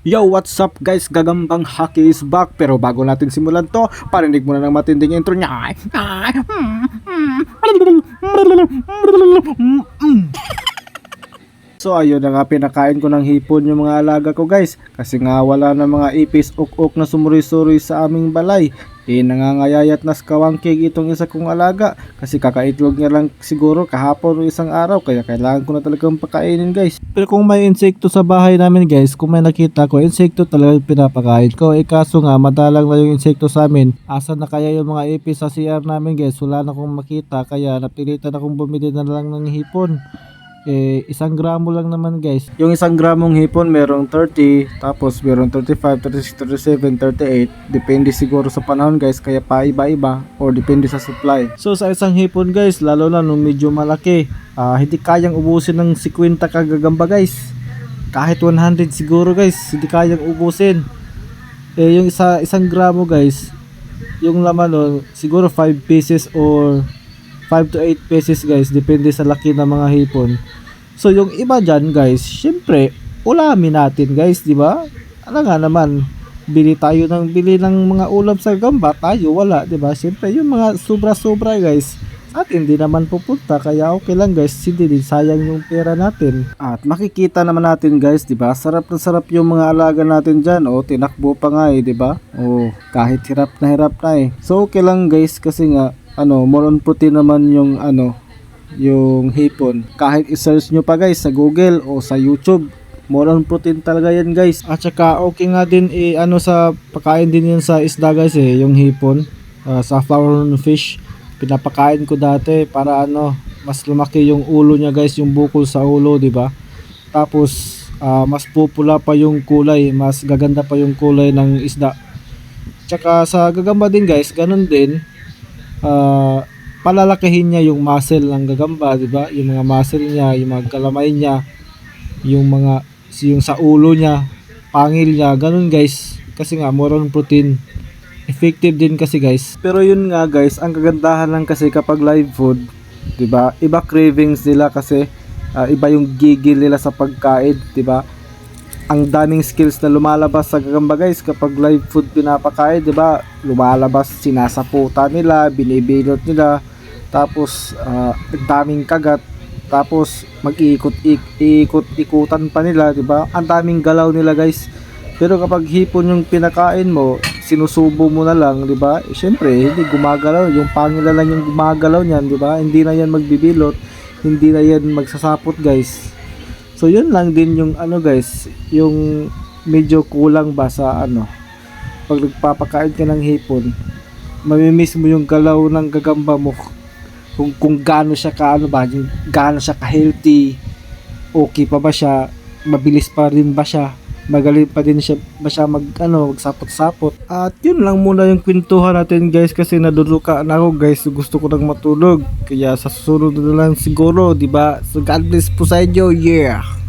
Yo, what's up guys? Gagambang Hockey is back. Pero bago natin simulan to, parinig muna ng matinding intro niya. So ayun na nga pinakain ko ng hipon yung mga alaga ko guys kasi nga wala na mga ipis uk-uk na sumuri-suri sa aming balay. Eh nangangayayat na skawangkig itong isa kong alaga kasi kakaitlog niya lang siguro kahapon o isang araw kaya kailangan ko na talagang pakainin guys. Pero kung may insekto sa bahay namin guys, kung may nakita ko, insekto talaga pinapakain ko. Eh kaso nga madalang na yung insekto sa amin. Asa na kaya yung mga ipis sa CR namin guys, wala na akong makita kaya napilitan akong bumili na lang ng hipon eh isang gramo lang naman guys. Yung isang gramong hipon merong 30 tapos merong 35, 36, 37, 38 depende siguro sa panahon guys kaya pa iba iba or depende sa supply. So sa isang hipon guys lalo na nung medyo malaki ah, hindi kayang ubusin ng 50 kagagamba guys. Kahit 100 siguro guys hindi kayang ubusin. Eh yung isa, isang gramo guys yung laman nun siguro 5 pieces or 5 to 8 pesos guys. Depende sa laki ng mga hipon. So yung iba dyan guys syempre ulamin natin guys di ba? Ano nga naman bili tayo ng bili ng mga ulam sa gamba tayo wala di ba? Syempre yung mga sobra sobra guys at hindi naman pupunta kaya okay lang guys hindi din sayang yung pera natin. At makikita naman natin guys di ba? Sarap na sarap yung mga alaga natin dyan. O tinakbo pa nga eh di ba? O kahit hirap na hirap na eh. So okay lang guys kasi nga ano more on protein naman yung ano yung hipon. Kahit i-search nyo pa guys sa google o sa youtube more on protein talaga yan guys. At saka okay nga din i ano sa pakain din yan sa isda guys eh yung hipon. Uh, sa flower fish pinapakain ko dati para ano mas lumaki yung ulo niya guys yung bukol sa ulo di ba? Tapos ah, mas pupula pa yung kulay mas gaganda pa yung kulay ng isda. Tsaka sa gagamba din guys ganun din ah, palalakihin niya yung muscle ng gagamba di ba? Yung mga muscle niya yung mga kalamay niya yung mga yung sa ulo niya pangil niya ganun guys. Kasi nga more on protein. Effective din kasi guys. Pero yun nga guys ang kagandahan lang kasi kapag live food 'di ba? Iba cravings nila kasi ah, iba yung gigil nila sa pagkain 'di ba ang daming skills na lumalabas sa gagamba guys. Kapag live food pinapakain 'di ba? Lumalabas sinasaputa nila binibilot nila. Tapos ang daming kagat. Tapos mag-iikot ikot ikutan pa nila 'di ba? Ang daming galaw nila guys. Pero kapag hipon yung pinakain mo, sinusubo mo na lang, 'di ba? Eh, syempre, hindi gumagalaw, yung pangila lang yung gumagalaw niyan, 'di ba? Hindi na 'yan magbibilot, hindi na 'yan magsasapot, guys. So, 'yun lang din yung ano, guys, yung medyo kulang ba sa ano, pag nagpapakain ka ng hipon, mamimiss mo yung galaw ng gagamba mo kung kung gaano siya ka ano ba, gaano siya ka healthy, okay pa ba siya, mabilis pa rin ba siya, magaling pa din siya ba mag ano magsapot-sapot. At yun lang muna yung kwentuhan natin guys kasi naduluka na ako guys. Gusto ko nang matulog. Kaya sa susunod na lang siguro di ba? So God bless po sa inyo. Yeah